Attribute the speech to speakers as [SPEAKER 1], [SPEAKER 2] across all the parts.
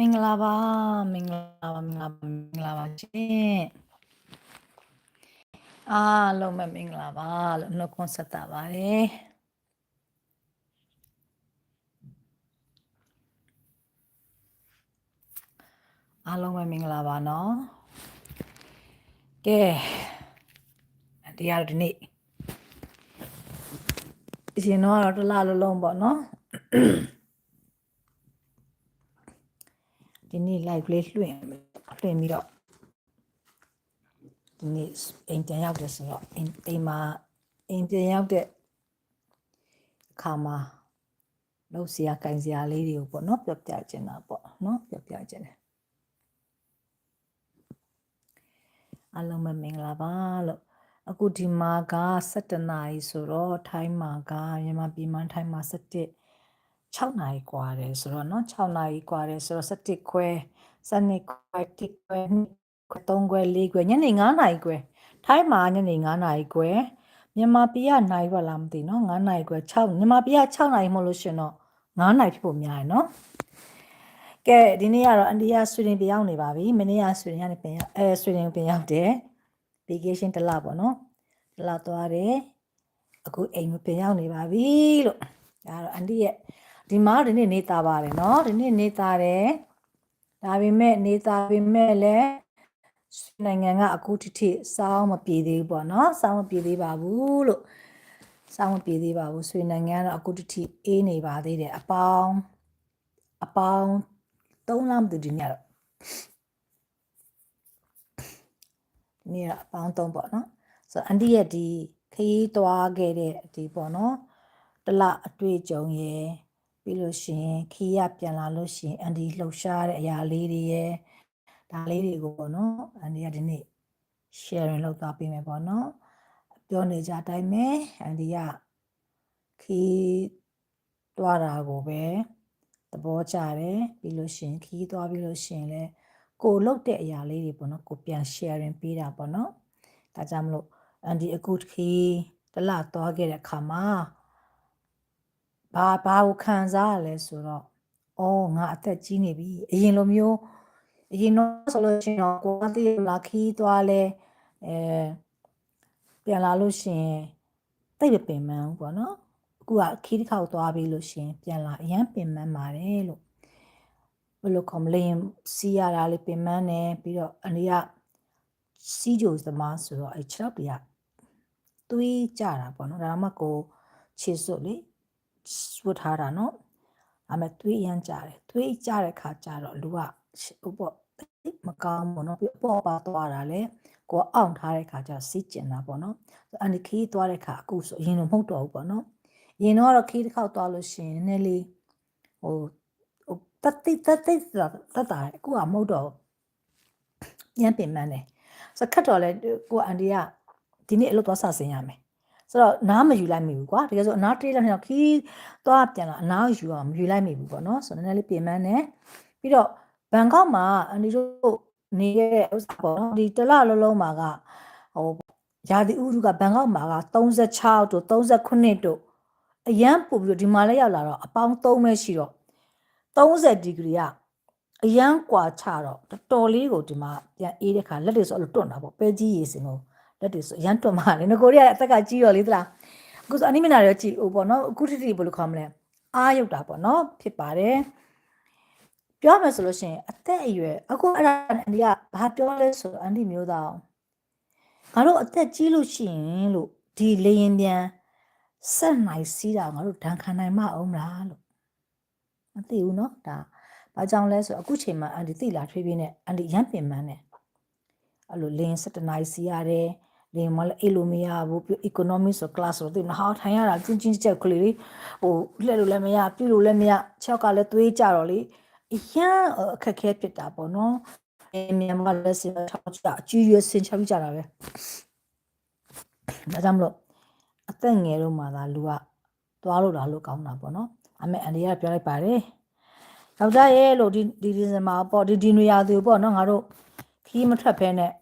[SPEAKER 1] မင်္ဂလာပါမင်္ဂလာပါမင်္ဂလာပါမင်္ဂလာပါရှင်အားလုံးပဲမင်္ဂလာပါလို့နှုတ်ခွန်းဆက်တာပါတယ်အားလုံးပဲမင်္ဂလာပါနော်ကဲတရားဒီနေ့အရင်တော့တစ်လလုံးလုံးပေါ့နော် ဒီနေ့ live လေးလွှင့်လွှင့်ပြီးတော့ဒီနေ့အိမ်ပြန်ရောက်တယ်ဆိုတော့အိမ်အိမ်မှာအိမ်ပြန်ရောက်တဲ့အခါမှာလုပ်စရာကင်စရာလေးတွေကိုပေါ့နော်ပြောပြချင်တာပေါ့နော်ပြောပြချင်တယ်အားလုံးပဲမင်္ဂလာပါလို့အခုဒီမှာက7နာရီဆိုတော့ထိုင်းမှာကမြန်မာပြည်မှာထိုင်းမှာ7 6နာရီกว่าတယ်ဆိုတော့เนาะ6နာရီกว่าတယ်ဆိုတော့17ခွဲ12ခွဲ1ခွဲ2ခွဲ3ခွဲ4ခွဲညနေ9နာရီခွဲထိုင်းမှာညနေ9နာရီခွဲမြန်မာပြည်ကနိုင်ပါလားမသိเนาะ9နာရီခွဲ6မြန်မာပြည်က6နာရီမဟုတ်လို့ရှင်တော့9နာရီဖြစ်ဖို့များတယ်เนาะကဲဒီနေ့ကတော့အိန္ဒိယဆွေဒင်ပြန်ရောက်နေပါပြီမနေ့ကဆွေဒင်ကနေပြန်ရောက်အဲဆွေဒင်ပြန်ရောက်တယ် vacation တစ်လပေါ့เนาะတစ်လသွားတယ်အခုအိမ်ကိုပြန်ရောက်နေပါပြီလို့ဒါကတော့အန်ဒီရဲ့ ဒီမှာဒီနေ့နေတာပါတယ်เนาะဒီနေ့နေတာတယ်ဒါပေမဲ့နေတာပေမဲ့လည်းနိုင်ငံကအခုထိထိစောင်းမပြေသေးဘူးပေါ့เนาะစောင်းမပြေသေးပါဘူးလို့စောင်းမပြေသေးပါဘူးဆွေနိုင်ငံကတော့အခုထိထိအေးနေပါသေးတယ်အပေါင်းအပေါင်း၃လမ်းတူဒီနေ့တော့ဒီနေ့ကအပေါင်း၃ပေါ့เนาะဆိုတော့အန်ဒီရဲ့ဒီခရီးသွားခဲ့တဲ့ဒီပေါ့เนาะတလအတွေ့အကြုံရယ် ပြီးလို့ရှိရင်ခီးရပြန်လာလို့ရှိရင်အန်ဒီလှုပ်ရှားတဲ့အရာလေးတွေရယ်ဒါလေးတွေကိုပေါ့နော်အန်ဒီကဒီနေ့ sharing လုပ်သွားပေးမယ်ပေါ့နော်ပြောနေကြအတိုင်းပဲအန်ဒီကခီးသွားတာကိုပဲသဘောကျတယ်ပြီးလို့ရှိရင်ခီးသွားပြီးလို့ရှိရင်လည်းကိုလှုပ်တဲ့အရာလေးတွေပေါ့နော်ကိုပြန် sharing ပေးတာပေါ့နော်ဒါကြောင့်မလို့အန်ဒီအခုခီးတလသွားခဲ့တဲ့အခါမှာ ဘာဘာကိုခံစားရလဲဆိုတော့အော်ငါအသက်ကြီးနေပြီအရင်လိုမျိုးအရင်တော့ဆိုလို့ရှိရင်တော့ကိုယ်ကတည်းကလာခီးသွားလဲအဲပြန်လာလို့ရှိရင်တိတ်ပင်ပန်းဘူးပေါ့နော်အခုကခီးတစ်ခေါက်သွားပြီးလို့ရှိရင်ပြန်လာအရန်ပင်ပန်းပါတယ်လို့ဘယ်လိုခေါ်မလဲစီးရတာလေးပင်ပန်းနေပြီးတော့အနည်းကစီးကြိုသမားဆိုတော့အဲ6တရသွေးကြတာပေါ့နော်ဒါမှကိုခြေစွပ်လေ ဝတ်ထားတာနော်အမေသွေးရမ်းကြတယ်သွေးကြတဲ့ခါကျတော့လူကဟိုပေါ့မကောင်းဘူးနော်ပြီးပေါ့ပါသွားတာလေကိုအောင်ထားတဲ့ခါကျစီးကျင်တာပေါ့နော်အန်ဒီခီးသွားတဲ့ခါအခုဆိုအရင်တော့မဟုတ်တော့ဘူးပေါ့နော်ရင်တော့ခီးတစ်ခေါက်သွားလို့ရှိရင်နည်းနည်းလေးဟိုဟိုတတိတတိတတတာအခုကမဟုတ်တော့ညံပင်မန်းတယ်စခတ်တော့လေကိုအန်ဒီကဒီနေ့အလုပ်သွားဆဆင်းရမယ် ဆိုတော့နားမယူလိုက်မိဘူးကွာတကယ်ဆိုအနားတေးလက်နှစ်ယောက်ခီးသွားပြန်လာအနားယူအောင်မယူလိုက်မိဘူးပေါ့နော်ဆိုတော့နည်းနည်းလေးပြင်ပန်းနေပြီးတော့ဘန်ကောက်မှာအန်ဒီတို့နေတဲ့ဥစ္စာပေါ့နော်ဒီတလလုံးလုံးမှာကဟိုရာသီဥတုကဘန်ကောက်မှာက36တို့39တို့အရန်ပို့ပြီးတော့ဒီမှာလည်းရောက်လာတော့အပေါင်း3ပဲရှိတော့30ဒီဂရီကအရန်ကွာချတော့တော်တော်လေးကိုဒီမှာပြန်အေးတဲ့ခါလက်တွေဆိုအဲ့လိုတွန့်တာပေါ့ပဲကြီးရေစင်ကို လက်တွေဆိုအရန်တွတ်မှလည်းငကိုရီးယားအသက်ကကြီးရောလေသလားအခုဆိုအနိမနာရောကြည့်ဟိုပေါ့နော်အခုတိတိဘယ်လိုခေါ်မလဲအားရုပ်တာပေါ့နော်ဖြစ်ပါတယ်ပြောမယ်ဆိုလို့ရှိရင်အသက်အရွယ်အခုအဲ့ဒါအန်ဒီကဘာပြောလဲဆိုအန်ဒီမျိုးသားငါတို့အသက်ကြီးလို့ရှိရင်လို့ဒီလေရင်ပြန်ဆက်နိုင်စီးတာငါတို့ဒဏ်ခံနိုင်မအောင်လားလို့မသိဘူးเนาะဒါဘာကြောင့်လဲဆိုအခုချိန်မှာအန်ဒီသိလာထွေးပြင်းနဲ့အန်ဒီရမ်းပင်ပန်းတယ်အဲ့လိုလင်း7နိုင်စီရတယ် လင်းမလည်းအဲ့လိုမရဘူးပြီး economy ဆို class ဆိုတော့ဟာထိုင်ရတာချင်းချင်းချက်ကလေးလေးဟိုလှည့်လို့လည်းမရပြလို့လည်းမရချောက်ကလည်းသွေးကြတော့လေအရန်အခက်ခဲဖြစ်တာပေါ့နော်အမြန်မာကလည်းစင်ချောက်ကြအကြီးရွယ်စင်ချောက်ကြတာပဲဒါကြောင့်မလို့အသက်ငယ်တော့မှသာလူကသွားလို့လာလို့ကောင်းတာပေါ့နော်အမေအန်ဒီကပြောလိုက်ပါတယ်ယောက်ျားရဲ့လို့ဒီဒီဒီဇင်ဘာပေါ့ဒီဒီနွေရာသီပေါ့နော်ငါတို့ခီးမထွက်ဖဲနဲ့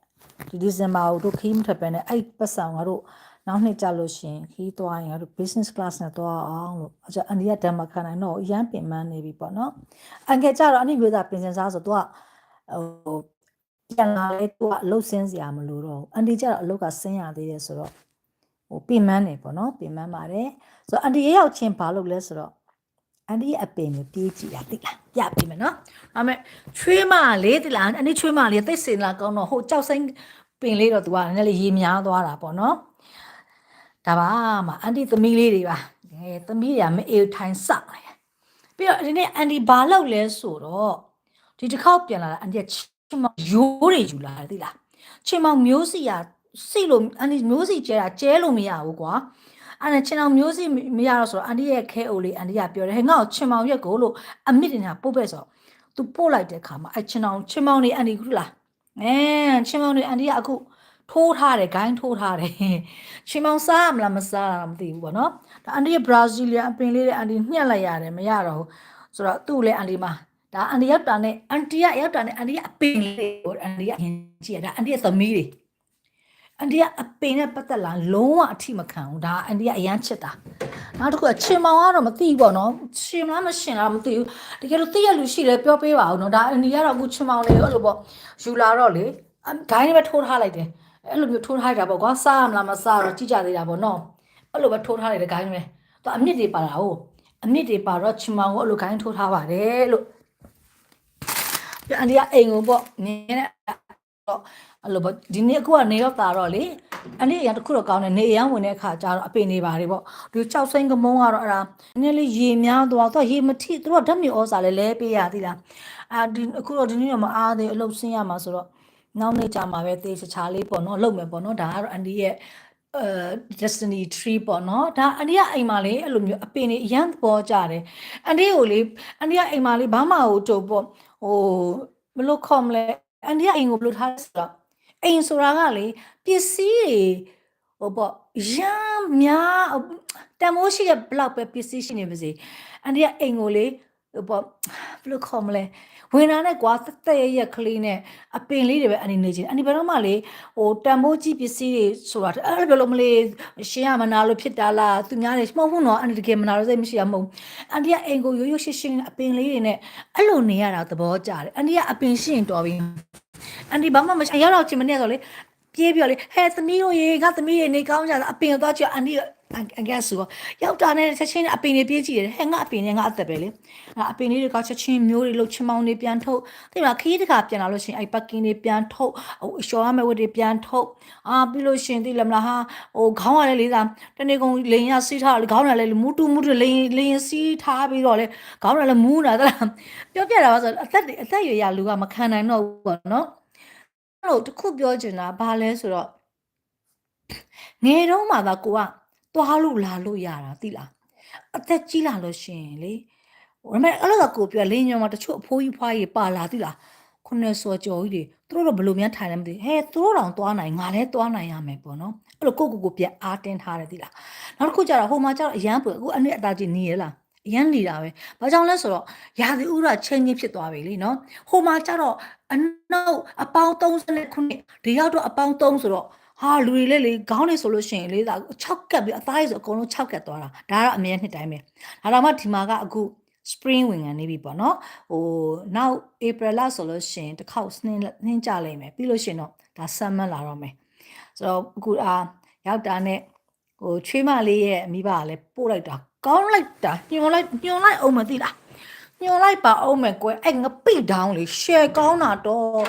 [SPEAKER 1] ဒီဒီဇင်ဘာကိုတို့ခီးမထွက်ပဲနဲ့အဲ့ပတ်ဆောင်ငါတို့နောက်နှစ်ကြလို့ရှရင်ခီးသွားရင်တို့ business class နဲ့သွားအောင်လို့အကျအန်ဒီကဓမ္မခန္ဓာတော့ရမ်းပင်ပန်းနေပြီပေါ့နော်အန်ကယ်ကြတော့အနိမျိုးသားပင်စင်စားဆိုတော့ဟိုပြန်လာလေသူကအလုတ်ဆင်းစရာမလိုတော့ဘူးအန်ဒီကြတော့အလုတ်ကဆင်းရသေးတယ်ဆိုတော့ဟိုပင်မန်းနေပေါ့နော်ပင်မန်းပါတယ်ဆိုတော့အန်ဒီရဲ့ရောက်ချင်းဘာလုပ်လဲဆိုတော့ အန်ဒီရဲ့အပင်ကိုပြေးကြည့်တာသိလားပြပေးမယ်နော်ဒါပေမဲ့ချွေးမလေးသိလားအန်ဒီချွေးမလေးသိစင်လာကောင်းတော့ဟိုကြောက်စိမ့်ပင်လေးတော့သူကနည်းနည်းလေးရေများသွားတာပေါ့နော်ဒါပါမအန်တီသမီးလေးတွေပါငယ်သမီးတွေကမအေးထိုင်စလိုက်ပြီးတော့ဒီနေ့အန်တီဘာလုပ်လဲဆိုတော့ဒီတစ်ခေါက်ပြန်လာတာအန်တီကချင်မောင်ရိုးတွေယူလာတယ်သိလားချင်မောင်မျိုးစီကစိလို့အန်တီမျိုးစီကျဲတာကျဲလို့မရဘူးကွာ အဲ့ဒါချင်မောင်မျိုးစီမရတော့ဆိုတော့အန်တီရဲ့ခဲအိုလေးအန်တီကပြောတယ်ဟဲ့ငါ့ကိုချင်မောင်ရက်ကိုလို့အမစ်တင်တာပို့ပဲဆိုတော့ तू ပို့လိုက်တဲ့ခါမှာအဲ့ချင်မောင်ချင်မောင်နေအန်တီခုလားအဲချင်မောင်နေအန်တီကအခုထိုးထားတယ်ဂိုင်းထိုးထားတယ်ရှင်မောင်စားမလားမစားတာမသိဘူးပေါ့နော်ဒါအန်ဒီရဲ့ဘရာဇီးလီယန်အပင်လေးတဲ့အန်ဒီညှက်လိုက်ရတယ်မရတော့ဘူးဆိုတော့သူ့လည်းအန်ဒီမှာဒါအန်ဒီရောက်တာနဲ့အန်တီကရောက်တာနဲ့အန်ဒီကအပင်လေးကိုအန်ဒီကအရင်ကြည့်ရဒါအန်ဒီရဲ့သမီးတွေ အန်ဒီကအပင်နဲ့ပတ်သက်လာလုံးဝအထိမခံဘူးဒါအန်ဒီကအရန်ချစ်တာနောက်တစ်ခုကချင်းမောင်ကတော့မသိဘူးပေါ့နော်ရှင်လားမရှင်လားမသိဘူးတကယ်လို့သိရလူရှိလဲပြောပေးပါဦးနော်ဒါအန်ဒီကတော့အခုချင်းမောင်လေးအဲ့လိုပေါ့ယူလာတော့လေဂိုင်းနဲ့ပဲထိုးထားလိုက်တယ်အဲ့လိုမျိုးထိုးထားရတာပေါ့ကွာစားရမလားမစားတော့ကြည့်ကြသေးတာပေါ့နော်အဲ့လိုပဲထိုးထားလိုက်တဲ့ဂိုင်းပဲသူအမြင့်တွေပါတာဟုတ်အမြင့်တွေပါတော့ချီမောင်ကိုအဲ့လိုဂိုင်းထိုးထားပါတယ်လို့ပြအန်ဒီကအိမ်ကိုပေါ့နင်းနဲ့တော့ အဲ့လိုပေါ့ဒီနေ့အခုကနေတော့တာတော့လေအန်ဒီအရင်တစ်ခုတော့ကောင်းတယ်နေအရန်ဝင်တဲ့အခါကျတော့အပင်နေပါတယ်ပေါ့ဒီကြောက်စိမ့်ကမုံကတော့အဲ့ဒါနည်းနည်းလေးရေများသွားတော့ရေမထိသူတို့ဓာတ်မြေဩစာလည်းလဲပေးရသေးလားအာဒီအခုတော့ဒီနေ့တော့မအားသေးအလုပ်ဆင်းရမှာဆိုတော့နောက်နေ့ကြာမှာပဲသေချာချာလေးပေါ့နော်လုပ်မယ်ပေါ့နော်ဒါကတော့အန်ဒီရဲ့အဲ destiny tree ပေါ့နော်ဒါအန်ဒီကအိမ်မှာလေအဲ့လိုမျိုးအပင်တွေအရန်သဘောကျတယ်အန်ဒီကိုလေအန်ဒီကအိမ်မှာလေဘာမှဟိုတုံပေါ့ဟိုဘယ်လိုခေါ်မလဲအန်ဒီကအိမ်ကိုဘယ်လိုထားလဲဆိုတော့ အိမ်ဆိုတာကလေပစ္စည်းတွေဟိုပေါ့ရမ်းများတန်မိုးရှိတဲ့ဘလောက်ပဲပစ္စည်းရှိနေပါစေအန်ဒီကအိမ်ကိုလေဟိုပေါ့ဘယ်လိုခေါ်မလဲဝင်လာတဲ့ကွာတက်တက်ရရက်ကလေးနဲ့အပင်လေးတွေပဲအနေနေချင်းအနိဘယ်တော့မှလေဟိုတန်ဖိုးကြီးပစ္စည်းတွေဆိုတာအဲ့လိုပြောလို့မလေးရှင်းရမနာလို့ဖြစ်တာလားသူများတွေမဟုတ်ဘူးနော်အနိတကယ်မနာလို့စိတ်မရှိရမဟုတ်အန်ဒီကအိမ်ကိုရိုးရိုးရှင်းရှင်းအပင်လေးတွေနဲ့အဲ့လိုနေရတာသဘောကျတယ်အန်ဒီကအပင်ရှင်းတော်ပြီ အန်ဒီဘာမှမရောက်တော့ချင်မနေဆိုလေပြေးပြောလေဟဲ့သမီးတို့ရေငါသမီးရေနေကောင်းကြတာအပင်တော့ကြအန်ဒီ အငယ်ဆိုရောက်တာနဲ့ချက်ချင်းအပင်တွေပြေးကြည့်တယ်ဟဲ့ငါအပင်နဲ့ငါအသက်ပဲလေအပင်လေးတွေကချက်ချင်းမျိုးတွေလို့ချင်မောင်းတွေပြန်ထုတ်သိလားခရီးတခါပြန်လာလို့ရှင်အဲ့ပတ်ကင်းတွေပြန်ထုတ်ဟိုရှော်ရမယ့်ဝတ်တွေပြန်ထုတ်အာပြီးလို့ရှင်သိလားမလားဟာဟိုခေါင်းရလဲလေးသားတနေ့ကုန်လိန်ရစီးထားလေခေါင်းရလဲမူတူမူတူလိန်လိန်စီးထားပြီးတော့လေခေါင်းရလဲမူးတာသလားပြောပြတာပါဆိုအသက်အသက်ရွယ်ရလူကမခံနိုင်တော့ဘူးပေါ့နော်အဲ့လိုတခုပြောချင်တာဘာလဲဆိုတော့ငယ်တုန်းမှသာကိုက သွားလို့လာလို့ရတာသိလားအသက်ကြီးလာလို့ရှင်လေဟိုဒါပေမဲ့အဲ့လိုကကိုပြောလင်းညောမှာတချို့အဖိုးကြီးဖွားကြီးပါလာသိလားခုနှစ်စောကျော်ကြီးတွေသူတို့တော့ဘယ်လိုများထိုင်လဲမသိဟဲသူတို့တောင်သွားနိုင်ငါလည်းသွားနိုင်ရမယ်ပေါ့နော်အဲ့လိုကိုကိုကိုပြန်အားတင်းထားတယ်သိလားနောက်တစ်ခုကျတော့ဟိုမှာကျတော့အရန်ပွေအခုအနည်းအသားကြီးနေရလားအရန်နေတာပဲ။ဘာကြောင့်လဲဆိုတော့ရာသီဥတုချင်းချင်းဖြစ်သွားပြီလीနော်။ဟိုမှာကျတော့အနောက်အပေါင်း30ခုနှစ်ဒီရောက်တော့အပေါင်း3ဆိုတော့ ဟာလူတွေလည်းလေခေါင်းနေဆိုလို့ရှိရင်လေဒါ6ကက်ပြီးအသားရည်ဆိုအကုန်လုံး6ကက်သွားတာဒါကတော့အမြဲနှစ်တိုင်းပဲဒါတော့မှဒီမှာကအခု spring ဝင်ခံနေပြီပေါ့နော်ဟိုနောက် April လဆိုလို့ရှိရင်တစ်ခေါက်နှင်းနှင်းကြလိမ့်မယ်ပြီးလို့ရှိရင်တော့ဒါ summer လာတော့မယ်ဆိုတော့အခုအာရောက်တာနဲ့ဟိုချွေးမလေးရဲ့မိဘကလည်းပို့လိုက်တာကောင်းလိုက်တာညွန်လိုက်ညွန်လိုက်အောင်မသိလားညွန်လိုက်ပါအောင်မယ်ကွယ်အဲ့ငပိတောင်းလေ share ကောင်းတာတော့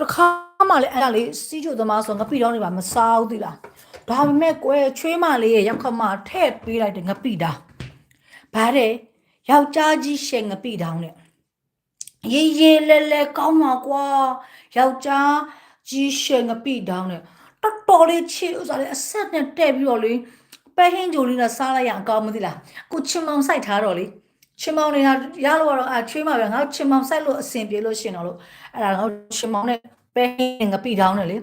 [SPEAKER 1] တခါ မှလည်းအဲ့ဒါလေးစီးချိုသမားဆိုငပိတောင်းနေပါမစားဘူးသိလားဒါပေမဲ့ကွယ်ချွေးမလေးရဲ့ရောက်ခမထည့်ပေးလိုက်တယ်ငပိတာဘာတဲ့ယောက်ျားကြီးရှယ်ငပိတောင်းနဲ့ရေးရေးလဲလဲကောင်းပါကွာယောက်ျားကြီးရှယ်ငပိတောင်းနဲ့တော်တော်လေးချစ်ဥစားလေးအဆက်နဲ့တဲ့ပြီးတော့လေပဲဟင်းကြိုလေးနဲ့စားလိုက်ရအောင်ကောင်းမသိလားကိုချင်မောင်စိုက်ထားတော့လေချင်မောင်တွေကရလို့တော့အချွေးမှာပဲငါချင်မောင်စိုက်လို့အဆင်ပြေလို့ရှင်တော့လို့အဲ့ဒါငါချင်မောင်နဲ့ ပဲဟင်းငပိတောင်းနဲ့လေ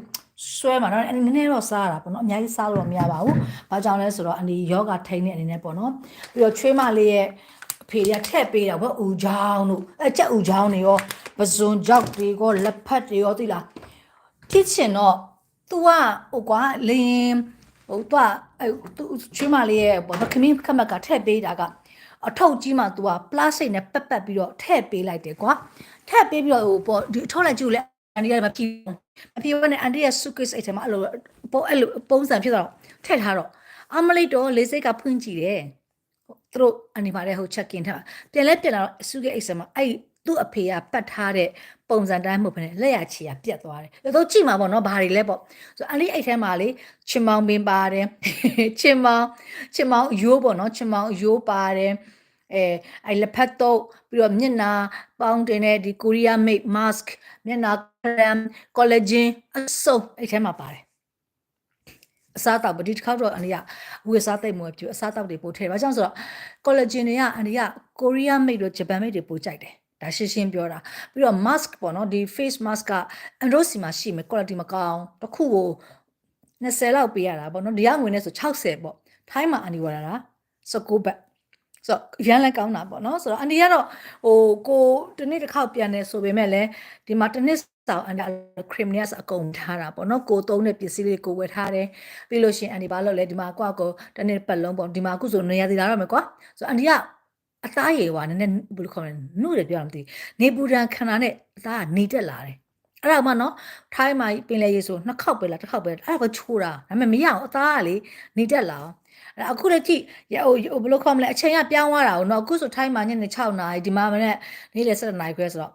[SPEAKER 1] ဆွဲမှာတော့နည်းနည်းတော့စားရတာပေါ့နော်အများကြီးစားလို့မရပါဘူး။ဘာကြောင့်လဲဆိုတော့အနီယောဂထိန်းတဲ့အနေနဲ့ပေါ့နော်။ပြီးတော့ချွေးမလေးရဲ့အဖေရထက်ပေးတာဘောဦးချောင်းတို့အကြက်ဦးချောင်းတွေရောပဇွန်ကြောက်တွေရောလက်ဖက်တွေရောသိလားဖြစ်ချင်တော့ तू ကဟိုကွာလင်းဟိုသူကအဲသူချွေးမလေးရဲ့ဘောခမင်းခမက်ကထည့်ပေးတာကအထုပ်ကြီးမှ तू ကပလတ်စတစ်နဲ့ပက်ပက်ပြီးတော့ထည့်ပေးလိုက်တယ်ကွာထည့်ပေးပြီးတော့ဟိုပေါ့ဒီအထုပ်လိုက်ကြည့်လဲ အန်ဒီကမပြေမပြေဘဲနဲ့အန်ဒီရဲ့ suitcase အိတ်ထဲမှာအဲ့လိုပေါ့အဲ့လိုပုံစံဖြစ်တော့ထည့်ထားတော့အမလေးတော့လေးစိတ်ကဖွင့်ကြည့်တယ်သူတို့အနေပါတဲ့ဟို check in ထားပြန်လဲပြန်လာတော့ suitcase အိတ်ထဲမှာအဲ့သူ့အဖေကပတ်ထားတဲ့ပုံစံတိုင်းမဟုတ်ဘဲနဲ့လက်ရချီကပြတ်သွားတယ်။တို့ကြည့်မှာပေါ့နော်ဘာတွေလဲပေါ့။ဆိုအလေးအိတ်ထဲမှာလေချင်မောင်ပင်ပါတယ်။ချင်မောင်ချင်မောင်ရိုးပေါ့နော်ချင်မောင်ရိုးပါတယ်။ အဲအဲလက်ဖက်တော့ပြီးတော့မျက်နာပေါင်းတင်တဲ့ဒီ Korea made mask မျက်နာ cream collagen အစုံအဲ့ထဲမှာပါတယ်အစားတောက်ပဒီတစ်ခေါက်တော့အန်ဒီကဝေစားသိမ့်မွေပြအစားတောက်တွေပို့ထည့်ဘာကြောင့်ဆိုတော့ collagen တွေကအန်ဒီက Korea made တို့ Japan made တွေပို့ကြိုက်တယ်ဒါရှင်းရှင်းပြောတာပြီးတော့ mask ပေါ့နော်ဒီ face mask ကအန်ဒရိုစီမှာရှိမယ် quality မကောင်းတစ်ခုကို20လောက်ပေးရတာပေါ့နော်ဒီကငွေနဲ့ဆို60ပေါ့ထိုင်းမှာအန်ဒီဝါတာ19ဘတ် ဆိုတော့ရန်လည်းကောင်းတာပေါ့နော်ဆိုတော့အန်ဒီကတော့ဟိုကိုတနေ့တစ်ခေါက်ပြန်နေဆိုပေမဲ့လည်းဒီမှာတစ်နှစ်တောင်အန်ဒါခရစ်နီယတ်အကုန်ထားတာပေါ့နော်ကိုသုံးတဲ့ပစ္စည်းလေးကိုဝယ်ထားတယ်ပြီးလို့ရှိရင်အန်ဒီဘာလို့လဲဒီမှာကိုကကိုတနေ့ပတ်လုံးပေါ့ဒီမှာအခုဆိုနေရာသေးတာတော့မယ်ကွာဆိုတော့အန်ဒီကအသားရည်ဟွာနည်းနည်းဘယ်လိုခေါ်လဲနှုတ်တယ်ပြောရမသိနေပူဒံခန္ဓာနဲ့အသားကနေတက်လာတယ်အဲ့ဒါမှနော်ထိုင်းမှာပင်လေရေဆိုနှစ်ခေါက်ပဲလားတစ်ခေါက်ပဲအဲ့ဒါကချိုးတာဒါပေမဲ့မရအောင်အသားကလေနေတက်လာအောင် အခုလည်းကြည့်ဟိုဟိုဘယ်လိုခေါ်မလဲအချိန်ကပြောင်းသွားတာကိုနော်အခုဆိုထိုင်းမှာညနေ6နာရီဒီမှာမနေ့နေ့လေ7နာရီခွဲဆိုတော့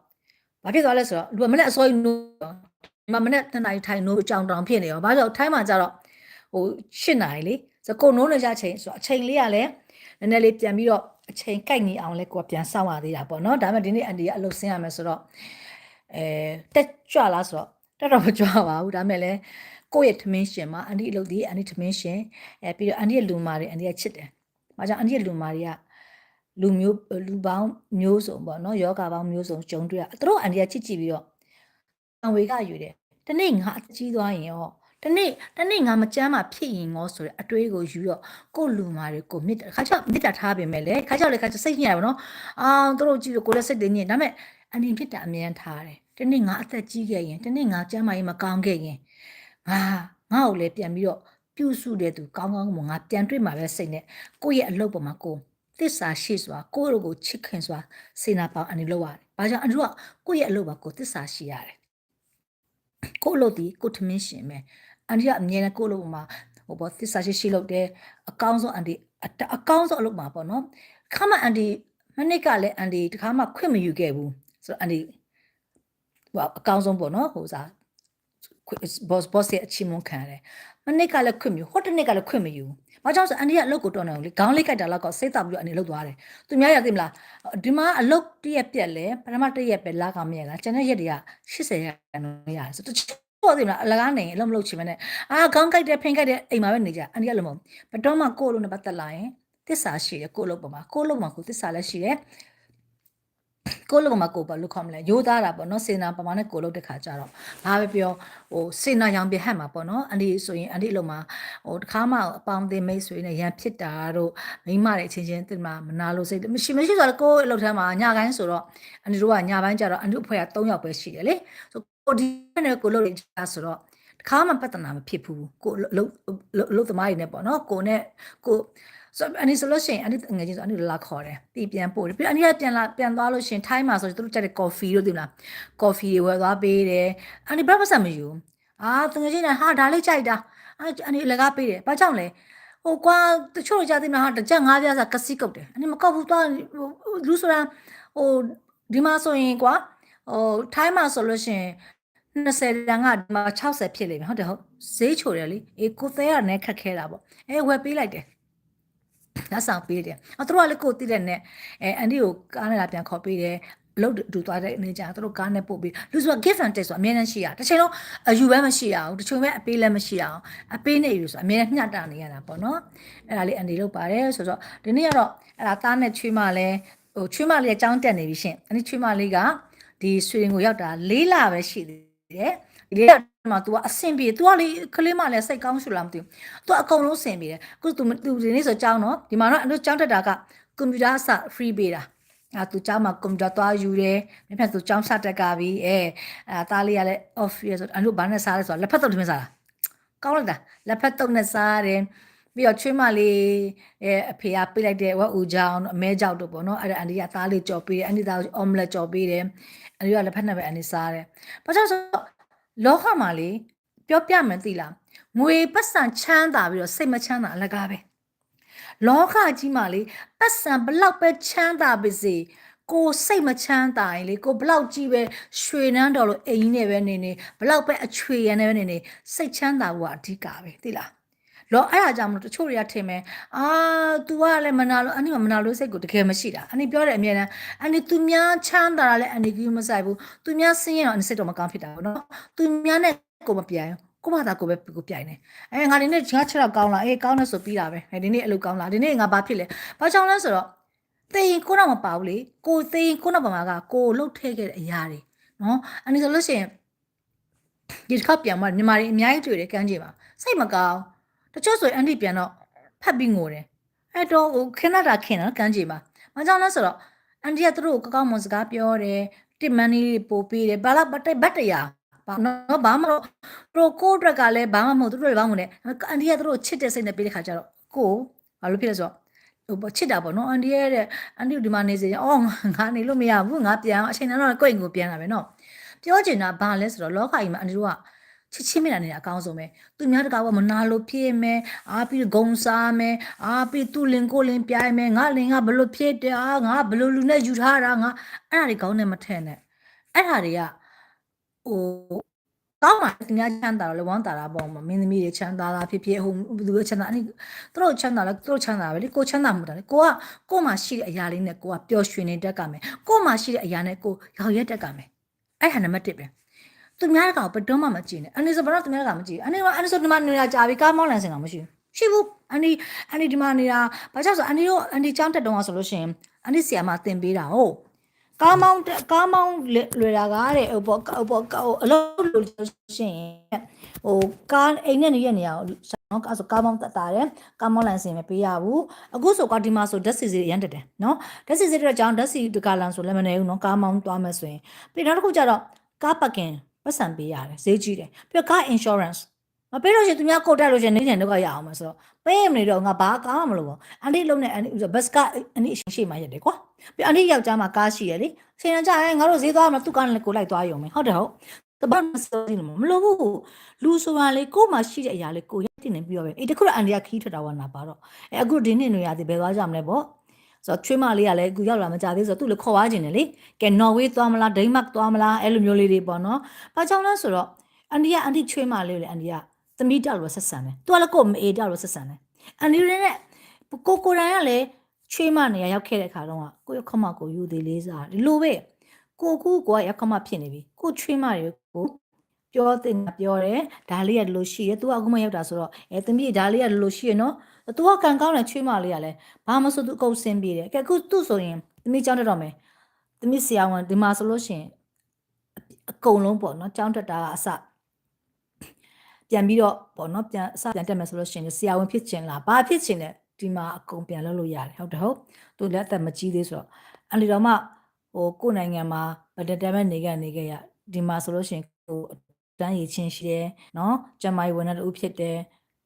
[SPEAKER 1] ဘာဖြစ်သွားလဲဆိုတော့လူကမနေ့အစောကြီးနိုးဒီမှာမနေ့2နာရီထိုင်းနိုးအကြောင်တောင်ဖြစ်နေရောဘာလို့ထိုင်းမှာကျတော့ဟို8နာရီလေဆိုကိုနိုးနေကြချိန်ဆိုတော့အချိန်လေးကလည်းနည်းနည်းလေးပြန်ပြီးတော့အချိန်ကိုက်နေအောင်လဲကိုကပြန်စောင့်ရသေးတာပေါ့နော်ဒါပေမဲ့ဒီနေ့အန်ဒီကအလုပ်ဆင်းရမယ်ဆိုတော့အဲတက်ကြွလားဆိုတော့တက်တော့မကြွပါဘူးဒါပေမဲ့လည်း ကိုယ့်ရဲ့ထမင်းရှင်မှာအန်ဒီအလုပ်ဒီအန်ဒီထမင်းရှင်အဲပြီးတော့အန်ဒီရဲ့လူမာတွေအန်ဒီကချစ်တယ်။ဘာကြောင့်အန်ဒီရဲ့လူမာတွေကလူမျိုးလူပေါင်းမျိုးစုံပေါ့နော်ယောဂပေါင်းမျိုးစုံကြုံတွေ့ရသူတို့အန်ဒီကချစ်ကြည့်ပြီးတော့အံဝေကယူတယ်။တနေ့ငါအကြီးသွားရင်ရောတနေ့တနေ့ငါမကြမ်းမှဖြစ်ရင်ငေါဆိုတဲ့အတွေးကိုယူတော့ကိုလူမာတွေကိုမြစ်ခါချမြစ်တာထားပေမဲ့လေခါချလေခါချစိတ်ညစ်ရပါတော့အာသူတို့ကြည့်လို့ကိုလည်းစိတ်တွေညစ်ဒါပေမဲ့အန်ဒီဖြစ်တာအမြင်ထားတယ်တနေ့ငါအသက်ကြီးခဲ့ရင်တနေ့ငါကြမ်းမှရင်မကောင်းခဲ့ရင် ငါငါ့ကိုလည်းပြန်ပြီးတော့ပြုစုတဲ့သူကောင်းကောင်းမငါပြန်တွေ့မှာပဲစိတ်နဲ့ကိုယ့်ရဲ့အလုပ်ပေါ်မှာကိုသစ္စာရှိစွာကိုယ့်လိုကိုချစ်ခင်စွာစေနာပေါင်းအနေလုပ်ရတယ်။ဘာကြောင့်အန်တို့ကကိုယ့်ရဲ့အလုပ်ပါကိုသစ္စာရှိရတယ်။ကိုယ့်အလုပ်ဒီကိုထမင်းရှင်ပဲအန်ဒီကအမြဲတမ်းကိုယ့်အလုပ်မှာဟိုပေါ့သစ္စာရှိရှိလုပ်တယ်အကောင်းဆုံးအန်ဒီအကောင်းဆုံးအလုပ်မှာပေါ့နော်။ခါမှအန်ဒီမနစ်ကလည်းအန်ဒီတခါမှခွင့်မယူခဲ့ဘူး။ဆိုတော့အန်ဒီဟိုအကောင်းဆုံးပေါ့နော်ဟိုစား boss boss ရဲ့အချီးမွမ်းခံရတယ်။မနစ်ကလည်းခွင့်မယူဟိုတနေ့ကလည်းခွင့်မယူ။ဘာကြောင့်ဆိုအန်ဒီကအလုပ်ကိုတော်နေအောင်လေခေါင်းလေးကြိုက်တာလောက်ကောစိတ်တောက်ပြီးတော့အနေလုပ်သွားတယ်။သူများရသိမလား။ဒီမှာအလုပ်တရက်ပြက်လဲပထမတရက်ပဲလာကမရလား။ကျန်တဲ့ရက်တွေက80ရာခိုင်နှုန်းရတယ်ဆိုတော့တော့သိမလားအလကားနေအလုပ်မလုပ်ချင်မနဲ့အာခေါင်းကြိုက်တယ်ဖင်ကြိုက်တယ်အိမ်မှာပဲနေကြအန်ဒီကလည်းမဟုတ်ဘတော်မှကိုယ့်လိုနဲ့ပတ်သက်လာရင်တစ္ဆာရှိတယ်ကိုယ့်လုပ်ပေါ်မှာကိုယ့်လုပ်မှာကိုယ်တစ္ဆာလည်းရှိတယ် ကိုလုံးမှာကိုဘာလို့ခေါ်မလဲရိုးသားတာပေါ့နော်စေနာပမာနဲ့ကိုလုံးတဲ့ခါကြတော့ဘာပဲပြောဟိုစေနာရောင်ပြဟက်မှာပေါ့နော်အန်ဒီဆိုရင်အန်ဒီအလုံးမှာဟိုတခါမှအပေါင်းအသင်းမိတ်ဆွေနဲ့ရန်ဖြစ်တာတို့မိမတွေအချင်းချင်းတင်မှာမနာလို့စိတ်မရှိမရှိဆိုတော့ကိုအလုပ်ထဲမှာညကိုင်းဆိုတော့အန်ဒီတို့ကညပိုင်းကြတော့အန်ဒီအဖွဲ့က3ယောက်ပဲရှိတယ်လေဆိုကိုဒီနဲ့ကိုလုံးတွေကြာဆိုတော့တခါမှပြဿနာမဖြစ်ဘူးကိုအလုပ်အလုပ်သမားတွေနဲ့ပေါ့နော်ကိုနဲ့ကို ဆိုအနီဆိုလို့ရှိရင်အနီငွေချင်းဆိုအနီလာခေါ်တယ်ပြီးပြန်ပို့တယ်ပြီးအနီကပြန်လာပြန်သွားလို့ရှိရင်ထိုင်းမှာဆိုသူတို့ကြက်တဲ့ coffee လို့သိမလား coffee တွေဝယ်သွားပေးတယ်အနီ breakfast မယူအာတငွေချင်းကဟာဒါလေးကြိုက်တာအနီလကားပေးတယ်ဘာကြောင့်လဲဟိုကွာတချို့ကြသိမလားဟာတကြက်ငါးပြားစားကစီကုတ်တယ်အနီမကောက်ဘူးသွားလူဆိုတာဟိုဒီမှာဆိုရင်ကွာဟိုထိုင်းမှာဆိုလို့ရှိရင်20တန်ကဒီမှာ60ဖြစ်လိမ့်မယ်ဟုတ်တယ်ဟုတ်ဈေးချိုတယ်လေအေးကိုသေးရနဲ့ခက်ခဲတာပေါ့အဲဝယ်ပေးလိုက်တယ် လက်ဆောင်ပေးတယ်။အော်သူတို့ကလည်းကိုတိတဲ့နဲ့အဲအန်ဒီကိုကားနဲ့လာပြန်ခေါ်ပေးတယ်။လို့ဒူသွားတဲ့အနေကြသူတို့ကားနဲ့ပို့ပြီးလူဆို gift and take ဆိုအမြဲတမ်းရှိရတစ်ချိန်လုံးအယူပဲမရှိရအောင်တစ်ချိန်ပဲအပေးလည်းမရှိရအောင်အပေးနေယူဆိုအမြဲတမ်းမျှတနေရတာပေါ့နော်အဲ့ဒါလေးအန်ဒီလုပ်ပါတယ်ဆိုတော့ဒီနေ့ကတော့အဲ့ဒါသားနဲ့ချွေးမလည်းဟိုချွေးမလေးအကြောင်းတက်နေပြီရှင်အဲ့ဒီချွေးမလေးကဒီဆွေရင်ကိုရောက်တာ၄လပဲရှိသေးတယ် ဒီလေးမှာ तू ကအဆင်ပြေ तू ကလေကလေးမလည်းစိတ်ကောင်းရှူလားမသိဘူး तू အကုန်လုံးအဆင်ပြေတယ်ခု तू तू ဒီနေ့ဆိုကြောင်းနော်ဒီမှာတော့အဲ့လိုကြောင်းတက်တာကကွန်ပျူတာအစ free ပေးတာအာသူကျောင်းမှာကွန်ပျူတာသွားယူတယ်။မြတ်သူကျောင်းစတက်ကပြီ။အဲအဲသားလေးကလည်း off ရဆိုအဲ့လိုဘာနဲ့စားလဲဆိုတော့လက်ဖက်တုပ်ထမင်းစားတာ။ ကောင်းလိုက်တာလက်ဖက်တုပ်နဲ့စားရတယ်ပြီးတော့ချွေးမလေးအဲအဖေကပေးလိုက်တဲ့ဝက်ဦးကြောင်အမဲကြောက်တို့ပေါ့နော်အဲ့ဒါအန်ဒီကသားလေးကြော်ပေးတယ်အန်ဒီသားအော်မလက်ကြော်ပေးတယ်အန်ဒီကလက်ဖက်နဲ့ပဲအန်ဒီစားတယ်ဘာကြောင့်ဆိုတော့ လောကမှာလေပြောပြမယ်သိလားငွေပတ်စံချမ်းသာပြီးတော့စိတ်မချမ်းသာအလကားပဲလောကကြီးမှာလေပတ်စံဘလောက်ပဲချမ်းသာပါစေကိုစိတ်မချမ်းသာရင်လေကိုဘလောက်ကြီးပဲရွှေနှန်းတော်လို့အိမ်ကြီးနဲ့ပဲနေနေဘလောက်ပဲအချွေရံနဲ့ပဲနေနေစိတ်ချမ်းသာဖို့ကအဓိကပဲသိလား လောအဲ့ဒါကြောင့်မလို့တချို့တွေကထင်မယ်အာ तू ကလည်းမနာလို့အနိမမနာလို့စိတ်ကိုတကယ်မရှိတာအနိပြောတယ်အမြဲတမ်းအနိ तू များချမ်းသာတာလည်းအနိကြီးမဆိုင်ဘူး तू များဆင်းရဲတော့အနိစိတ်တော့မကောင်းဖြစ်တာပေါ့နော် तू များနဲ့ကိုမပြိုင်ကိုမသာကိုပဲကိုပြိုင်နေအဲငါဒီနေ့ငါချက်တော့ကောင်းလားအေးကောင်းတယ်ဆိုပြီးတာပဲဒီနေ့အလုပ်ကောင်းလားဒီနေ့ငါဘာဖြစ်လဲဘာကြောင့်လဲဆိုတော့သေရင်ကိုတော့မပါဘူးလေကိုသေရင်ကိုတော့ပါမှာကကိုလှုပ်ထဲခဲ့တဲ့အရာတွေနော်အနိဆိုလို့ရှိရင်ဒီတစ်ခါပြန်မှညီမတွေအများကြီးတွေ့တယ်ကမ်းကြည့်ပါစိတ်မကောင်း တချို့ဆိုရင်အန်တီပြန်တော့ဖတ်ပြီးငိုတယ်အဲ့တော့ဟိုခဏတာခင်နော်ကမ်းကြည့်ပါဘာကြောင့်လဲဆိုတော့အန်တီကသူတို့ကိုကောင်းမွန်စကားပြောတယ်တစ်မန်နီပို့ပေးတယ်ဘာလို့ဘတ်ဘတ်တရားဘာနော်ဘာမှမပရိုကိုဒက်ကလည်းဘာမှမဟုတ်သူတို့လည်းဘာမှမဟုတ်နဲ့အန်တီကသူတို့ချစ်တဲ့စိတ်နဲ့ပေးတဲ့ခါကျတော့ကိုဘာလို့ဖြစ်လဲဆိုတော့ဟိုချစ်တာပေါ့နော်အန်တီရဲ့တဲ့အန်တီဒီမှာနေစေရင်အော်ငါနေလို့မရဘူးငါပြန်အချိန်တော့ကိုယ့်အိမ်ကိုပြန်လာပဲနော်ပြောချင်တာဘာလဲဆိုတော့လောကကြီးမှာအန်တီတို့က ချစ်ချင်းမိတာနေအကောင်းဆုံးပဲသူများတကာကမနာလို့ဖြစ်မယ်အာပြီးဂုံစားမယ်အာပြီးသူ့လင်ကိုလင်ပြိုင်မယ်ငါလင်ကဘလို့ဖြစ်တယ်အာငါဘလို့လူနဲ့ယူထားတာငါအဲ့ဒါတွေကောင်းနေမထက်နဲ့အဲ့ဒါတွေကဟိုကောင်းပါသူများချမ်းသာတော့လေဝမ်းသာတာပေါ့မမင်းသမီးတွေချမ်းသာတာဖြစ်ဖြစ်ဟိုသူတို့ချမ်းသာအဲ့သူတို့ချမ်းသာလဲသူတို့ချမ်းသာပဲလေကိုချမ်းသာမှုတာလေကိုကကိုမှရှိတဲ့အရာလေးနဲ့ကိုကပျော်ရွှင်နေတတ်ကမယ်ကိုမှရှိတဲ့အရာနဲ့ကိုရောက်ရက်တတ်ကမယ်အဲ့ဟာနံပါတ်1ပဲ သူများတကောင်ဘယ်တော့မှမကြည့်နဲ့အနေဆိုဘာလို့သူများတကောင်မကြည့်အနေအနေဆိုဒီမှာနေတာကြာပြီကားမောင်းလန်စင်ကောင်မရှိဘူးရှိဘူးအန်ဒီအန်ဒီဒီမှာနေတာဘာကြောင့်ဆိုအန်ဒီတို့အန်ဒီចောင်းတက်တုံးကဆိုလို့ရှိရင်အန်ဒီဆီယာမတင်ပေးတာဟုတ်ကားမောင်းကားမောင်းလွယ်တာကတဲ့ဟိုပေါ့ဟိုပေါ့ဟိုအလုပ်လို့ရှိရင်ဟိုကားအိမ်နဲ့နေရနေရအောင်နော်ကားဆိုကားမောင်းတက်တာတယ်ကားမောင်းလန်စင်မပေးရဘူးအခုဆိုကွာဒီမှာဆိုဓာတ်စီစီရမ်းတက်တယ်နော်ဓာတ်စီစီတဲ့ကြောင်းဓာတ်စီတကလန်ဆိုလည်းမနေဘူးနော်ကားမောင်းသွားမယ်ဆိုရင်ပြီးနောက်တစ်ခုကျတော့ကားပတ်ကင် ပတ်စံပေးရတယ်ဈေးကြီးတယ်ပြီးတော့ကား insurance မပေးလို့ရှိရင်သူများကိုတက်လို့ရှိရင်နေနေတော့ရအောင်မဆိုတော့ပေးမနေတော့ငါဘာကားမှမလို့ပေါ့အန်တီလုံးနဲ့အန်တီဘတ်ကအန်တီရှိမှရက်တယ်ကွာပြီးအန်တီယောက်ျားမှာကားရှိရလေဆင်းရကြရင်ငါတို့ဈေးသွားမှာသူကလည်းကိုလိုက်သွားရုံပဲဟုတ်တယ်ဟုတ်တပတ်မစိုးဘူးမလို့ဘူးလူဆိုတာလေကို့မှာရှိတဲ့အရာလေးကိုရက်တင်နေပြီးတော့ပဲအေးတခုတော့အန်တီကခီးထွက်တာဝနာပါတော့အဲအခုဒီနေ့နေရသည်ဘယ်သွားကြမလဲပေါ့ ဆိုတော့ချွေးမလေးကလည်းအခုရောက်လာမကြသေးဆိုတော့သူ့လည်းခေါ်သွားခြင်းတယ်လေကဲနော်ဝေးသွားမလားဒိန်းမတ်သွားမလားအဲ့လိုမျိုးလေးတွေပေါ့နော်ဘာကြောင့်လဲဆိုတော့အန်တီကအန်တီချွေးမလေးကိုလေအန်တီကသမီးတောက်လို့ဆက်ဆံတယ်သူကလည်းကို့မအေးတောက်လို့ဆက်ဆံတယ်အန်တီရဲ့ကိုကိုရန်ကလည်းချွေးမနေရရောက်ခဲ့တဲ့ခါတော့ကိုရခမကိုယူသေးလေးစားဒီလိုပဲကိုကူကိုကရခမဖြစ်နေပြီကိုချွေးမတွေကိုပြောတင်ပြောတယ်ဒါလေးကဒီလိုရှိတယ်သူကအခုမှရောက်တာဆိုတော့အဲသမီးဒါလေးကဒီလိုရှိရနော် သူကကန်ကောင်းတဲ့ချွေးမလေးကလည်းဘာမှဆိုသူအကုန်ဆင်းပြေတယ်ကဲအခုသူ့ဆိုရင်သမီးကြောင်းတက်တော့မယ်သမီးဆရာဝန်ဒီမှာဆိုလို့ရှိရင်အကုန်လုံးပေါ့နော်ကြောင်းတက်တာကအစပြန်ပြီးတော့ပေါ့နော်ပြန်အစပြန်တက်မယ်ဆိုလို့ရှိရင်ဆရာဝန်ဖြစ်ချင်လားဘာဖြစ်ချင်လဲဒီမှာအကုန်ပြန်လုပ်လို့ရတယ်ဟုတ်တယ်ဟုတ်သူလက်သက်မကြီးသေးဆိုတော့အဲ့ဒီတော့မှဟိုကိုယ်နိုင်ငံမှာဗဒတမဲ့နေခဲ့နေခဲ့ရဒီမှာဆိုလို့ရှိရင်ဟိုတန်းရည်ချင်းရှိတယ်နော်ကျမကြီးဝန်ထမ်းတူဖြစ်တယ်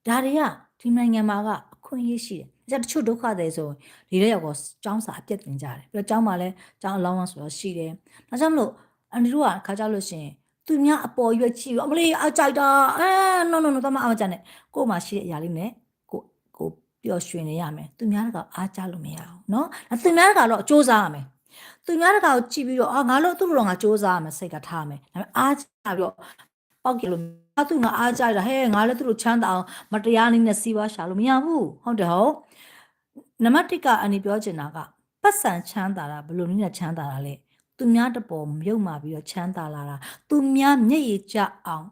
[SPEAKER 1] ဒါတွေကဒီနိုင်ငံမှာကအ ခွင့်ရရှိတယ်။အဲတချို့ဒုက္ခတွေဆိုဒီတဲ့ရောက်တော့ចောင်းစာအပြတ်တင်ကြတယ်။ပြီးတော့ចောင်းမှာလည်းចောင်းအလောင်းဆိုတော့ရှိတယ်။ဒါကြောင့်မလို့အန်ဒီတို့ကခါကြလို့ရှင်သူများအပေါ်ရွက်ကြည့်အမလေးအကြိုက်တာအဲ no no no တမအောင်ကြနဲ့ကို့မှာရှိတဲ့အရာလေးနဲ့ကိုကိုပျော်ရွှင်နေရမယ်။သူများကအားကြလို့မရအောင်နော်။အဲသူများကတော့စ조사ရမယ်။သူများတကာကိုကြည့်ပြီးတော့အာငါတို့သူ့လိုတော့ငါစ조사ရမယ်စိတ်ကထားမယ်ဒါပေမဲ့အားချပြီးတော့ပောက်ကလို့ အသူငါအားကြတာဟဲ့ငါလည်းသူ့လိုချမ်းသာအောင်မတရားနည်းနဲ့စီးပွားရှာလို့မရဘူးဟုတ်တယ်ဟုတ်နံပါတ်1ကအန်ဒီပြောချင်တာကပတ်စံချမ်းသာတာဘယ်လိုနည်းနဲ့ချမ်းသာတာလဲသူများတပေါ်မြုပ်မာပြီးတော့ချမ်းသာလာတာသူများမျက်ရည်ကျအောင်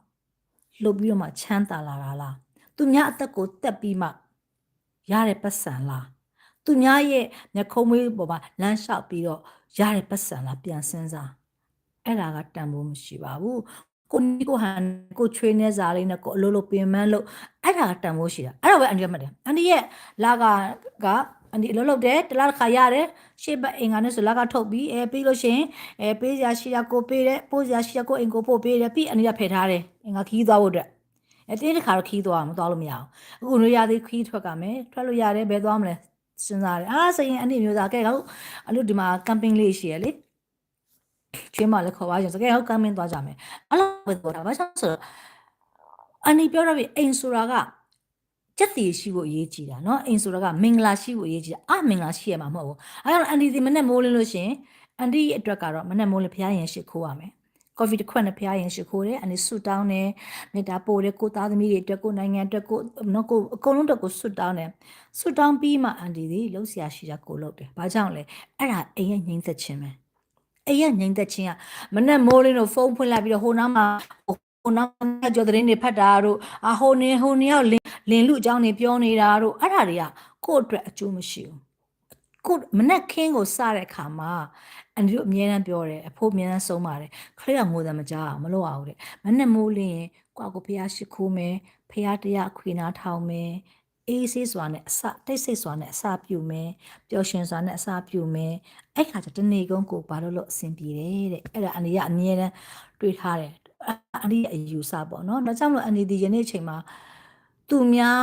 [SPEAKER 1] လှုပ်ပြီးတော့မှချမ်းသာလာတာလားသူများအသက်ကိုတက်ပြီးမှရတဲ့ပတ်စံလားသူများရဲ့မျက်ခုံးမွေးပေါ်မှာလမ်းလျှောက်ပြီးတော့ရတဲ့ပတ်စံလားပြန်စဉ်းစားအဲ့ဒါကတန်ဖိုးမရှိပါဘူး ကိုနီကိုဟန်ကိုချွေးနေစားလေးနဲ့ကိုအလိုလိုပင်မန်းလို့အဲ့ဒါကတန်ဖိုးရှိတာအဲ့တော့ပဲအန်ဒီကမှတ်တယ်အန်ဒီရဲ့လာကကအန်ဒီအလုပ်လုပ်တယ်တလားတစ်ခါရတယ်ရှေ့ဘက်အိမ်ကနဲ့ဆိုလာကထုတ်ပြီးအဲပြီးလို့ရှိရင်အဲပေးစရာရှိတာကိုပေးတယ်ပို့စရာရှိတာကိုအိမ်ကိုပို့ပေးတယ်ပြီးအန်ဒီကဖယ်ထားတယ်အင်္ဂါခီးသွားဖို့အတွက်အဲတင်းတစ်ခါတော့ခီးသွားမှာမသွားလို့မရအောင်အခုနွေရာသီခီးထွက်ကမယ်ထွက်လို့ရတယ်ဘယ်သွားမလဲစဉ်းစားတယ်အာစရင်အနည်းမျိုးသားကဲဟုတ်အလို့ဒီမှာကမ်ပင်းလေးရှိရလေ ချွေးမလည်းခေါ်ပါရှင်စကဲဟုတ်ကမ်ပင်းသွားကြမယ်အဲ့လိုပဲသွားတာဘာကြောင့်ဆိုတော့အန်နီပြောရပြီအိမ်ဆိုတာကစက်တည်ရှိဖို့အရေးကြီးတာเนาะအိမ်ဆိုတာကမင်္ဂလာရှိဖို့အရေးကြီးတာအမင်္ဂလာရှိရမှာမဟုတ်ဘူးအဲဒါအန်ဒီဒီမနဲ့မိုးလင်းလို့ရှရင်အန်ဒီအတွက်ကတော့မနဲ့မိုးလင်းဖျားရင်ရှိခိုးရမယ်ကော်ဖီတစ်ခွက်နဲ့ဖျားရင်ရှိခိုးတယ်အနေဆွတောင်းတယ်မေတ္တာပို့တယ်ကိုသားသမီးတွေအတွက်ကိုနိုင်ငံအတွက်ကိုနော်ကိုအကုန်လုံးအတွက်ကိုဆွတောင်းတယ်ဆွတောင်းပြီးမှအန်ဒီဒီလှုပ်ရှားရှိတာကိုလုပ်တယ်ဘာကြောင့်လဲအဲ့ဒါအိမ်ရဲ့ငြိမ်သက်ခြင်းပဲ အိမ်ရဲ့ငြိမ်သက်ခြင်းကမနဲ့မိုးလင်းတို့ဖုန်းဖွင့်လိုက်ပြီးတော့ဟိုနားမှာဟိုနားမှာကြော်တဲ့နေဖတ်တာတို့အာဟိုနေဟိုနေရောက်လင်းလင်းလူအကြောင်းနေပြောနေတာတို့အဲ့ဒါတွေကကိုယ့်အတွက်အကျိုးမရှိဘူးကိုမနဲ့ခင်းကိုစတဲ့အခါမှာအန်ဒီတို့အမြဲတမ်းပြောတယ်အဖို့အမြဲတမ်းဆုံးပါတယ်ခရစ်ကငိုတယ်မကြောက်မလို့အောင်တဲ့မနဲ့မိုးလင်းရင်ကိုယ့်ကိုဖះရှိခိုးမယ်ဖះတရားခွေနာထောင်မယ် အေးဆေးစွာနဲ့အစတိတ်ဆိတ်စွာနဲ့အစာပြုမယ်ပျော်ရွှင်စွာနဲ့အစာပြုမယ်အဲ့ခါကျတနေ့ကုန်ကိုဘာလို့လို့အဆင်ပြေတယ်တဲ့အဲ့ဒါအန်ဒီကအမြဲတမ်းတွေးထားတယ်အန်ဒီအယူဆပေါ့နော်ဒါကြောင့်မလို့အန်ဒီဒီယနေ့ချိန်မှာသူများ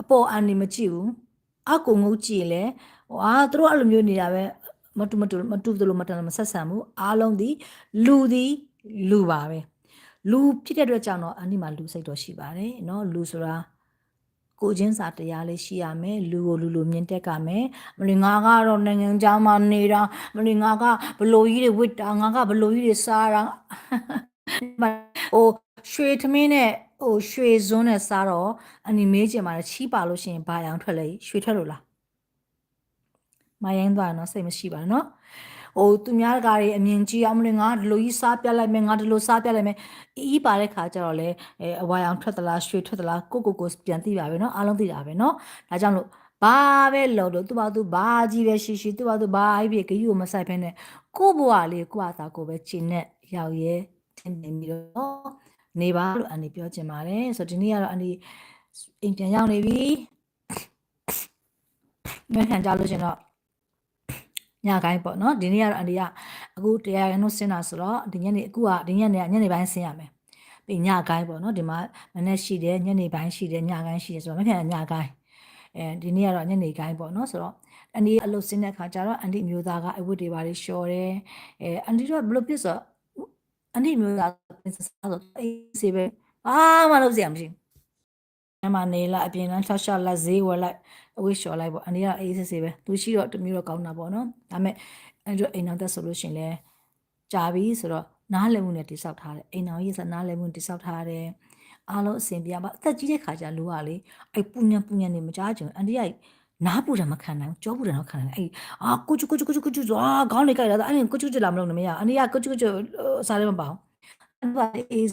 [SPEAKER 1] အပေါ်အန်ဒီမကြည့်ဘူးအကုံငုတ်ကြည့်လေဟွာသူတို့အဲ့လိုမျိုးနေတာပဲမတူမတူမတူတယ်လို့မတန်မဆက်ဆံဘူးအားလုံးဒီလူဒီလူပါပဲလူဖြစ်တဲ့အတွက်ကြောင့်တော့အန်ဒီမှာလူစိတ်တော့ရှိပါတယ်နော်လူဆိုတာ ကိုချင်းစာတရားလေးရှိရမယ်လူကိုလူလိုမြင်တက်ကမယ်မလီငါကတော့နိုင်ငံခြားမှာနေတာမလီငါကဘလိုကြီးတွေဝစ်တာငါကဘလိုကြီးတွေစားတာဟိုရွှေသမင်းနဲ့ဟိုရွှေစွန်းနဲ့စားတော့အနီမေးချင်ပါတယ်ချီးပါလို့ရှိရင်ဘာရောင်ထွက်လဲရွှေထွက်လို့လားမယိုင်းသွားတော့စိတ်မရှိပါနဲ့နော် ဟိုသူများကားတွေအမြင်ကြီးအောင်မလို့ငါဒီလိုကြီးစားပြလိုက်မယ်ငါဒီလိုစားပြလိုက်မယ်အီးပါတဲ့ခါကျတော့လေအဲအဝါရောင်ထွက်သလားရွှေထွက်သလားကိုကိုကိုပြန်သိပါပဲเนาะအားလုံးသိတာပဲเนาะဒါကြောင့်လို့ဘာပဲလို့လို့သူ့ဘာသူဘာကြီးပဲရှိရှိသူ့ဘာသူဘာအိပ်ပြခကြီးကိုမဆိုင်ဖဲနဲ့ကိုဘွားလေးကိုယ့်အသာကိုပဲခြေနဲ့ရောက်ရဲတင်နေပြီးတော့နေပါလို့အန်ဒီပြောချင်ပါတယ်ဆိုတော့ဒီနေ့ကတော့အန်ဒီအိမ်ပြန်ရောက်နေပြီမခံကြလို့ရှင်တော့ ညကိုင်းပေါ့နော်ဒီနေ့ကတော့အန်ဒီကအခုတရားရန်တို့ဆင်းတာဆိုတော့ဒီညနေအခုကဒီညနေညနေပိုင်းဆင်းရမယ်ပြီးညကိုင်းပေါ့နော်ဒီမှာမနေ့ရှိတယ်ညနေပိုင်းရှိတယ်ညကိုင်းရှိတယ်ဆိုတော့မခံညကိုင်းအဲဒီနေ့ကတော့ညနေကိုင်းပေါ့နော်ဆိုတော့အန်ဒီအလုပ်ဆင်းတဲ့ခါကျတော့အန်ဒီမျိုးသားကအဝတ်တွေပါလေးလျှော်တယ်အဲအန်ဒီတို့ကဘယ်လိုဖြစ်ဆိုအန်ဒီမျိုးသားစားဆိုအေးစေပဲဘာမှလုပ်စရာမရှိဘူးအမနေလာအပြင်လမ်းလှရှလာဈေးဝယ်လိုက် အဝိလျှော်လိုက်ပေါ့အနေကအေးစစ်စစ်ပဲသူရှိတော့တမျိုးတော့ကောင်းတာပေါ့နော်ဒါပေမဲ့အဲ့တို့အိမ်နောက်သက်ဆိုလို့ရှင်လဲကြာပြီဆိုတော့နားလည်မှုနဲ့တိဆောက်ထားတယ်အိမ်နောက်ရေးစနားလည်မှုတိဆောက်ထားတယ်အားလုံးအဆင်ပြေပါအသက်ကြီးတဲ့ခါကျလူကလေအဲ့ပူညံပူညံနေမကြားချင်အန်တီကနားပူတယ်မခံနိုင်ဘူးကြောပူတယ်မခံနိုင်အဲ့အာကုချူကုချူကုချူကုချူဆိုအာခေါင်းလေးကြိုက်လာအဲ့ကုချူချလာမလို့မရအန်တီကကုချူကုချူစားလည်းမပါဘူးအဲ့ဒါအေး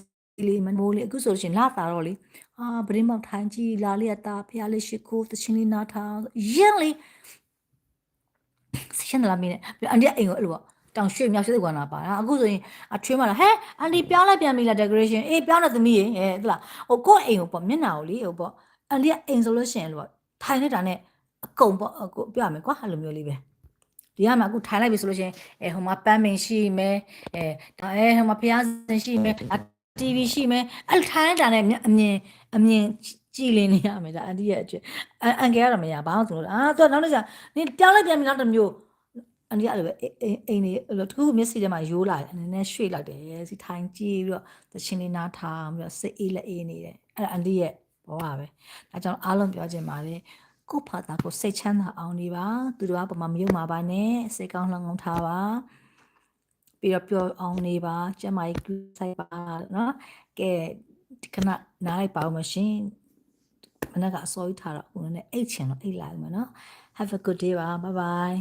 [SPEAKER 1] လေးမမိုးလေးအခုဆိုရှင်လာတာတော့လေအာဗရင်မောက်ထိုင်ကြည့်လာလေးအတာဖះလေးရှိခိုးသချင်းလေးနားထားရင်းလေးရှင်လာမင်းနဲ့ပြီးအန်ဒီအိမ်ကိုအဲ့လိုပေါ့တောင်ရွှေ့မြောက်ရွှေ့ကွာနာပါတာအခုဆိုရင်အထွေးမလားဟဲအန်ဒီပြောင်းလိုက်ပြန်ပြီလား decoration အေးပြောင်းတဲ့သမီးရေဟဲ့ဟလားဟိုကိုယ့်အိမ်ကိုပေါ့မျက်နှာကိုလေဟိုပေါ့အန်ဒီကအိမ်ဆိုလို့ရှိရင်လို့ပေါ့ထိုင်နေတာနဲ့အကုန်ပေါ့ကိုပြောရမယ်ကွာအဲ့လိုမျိုးလေးပဲဒီကမှအခုထိုင်လိုက်ပြီဆိုလို့ရှိရင်အဲဟိုမှာပန်းမင်ရှိမယ်အဲဒါအဲဟိုမှာဖျားစင်ရှိမယ် TV ရှိမယ်အဲ့ထိုင်တာနဲ့အမြင်အမြင်ကြည်လင်နေရမယ်ဒါအန်တီရဲ့အကျွအန်ကယ်ကတော့မရဘာလို့ဆိုလို့အာသူကနောက်နေ့ကျနင်ပြောင်းလိုက်ပြန်ပြီနောက်တစ်မျိုးအန်တီအဲ့လိုပဲအိမ်နေအဲ့လိုတခုမျက်စိထဲမှာရိုးလာတယ်နည်းနည်းရွှေ့လိုက်တယ်စီထိုင်ကြည့်ပြီးတော့သချင်းလေးနားထားပြီးတော့စိတ်အေးလက်အေးနေတယ်အဲ့ဒါအန်တီရဲ့ဘောပါပဲဒါကြောင့်အားလုံးပြောချင်ပါတယ်ကိုယ့်ဖာသာကိုစိတ်ချမ်းသာအောင်နေပါသူတို့ကပမာမယုံပါပါနဲ့စိတ်ကောင်းလှုံ့ထားပါ ပြီးတော့ပျော်အောင်နေပါကျမကြီးကူဆိုင်ပါနော်ကဲဒီခဏနားလိုက်ပါဦးမရှင်မနေ့ကအစောကြီးထားတော့ဦးနဲ့အိတ်ချင်တော့အိတ်လာပြီမနော် have a good day ပါ bye bye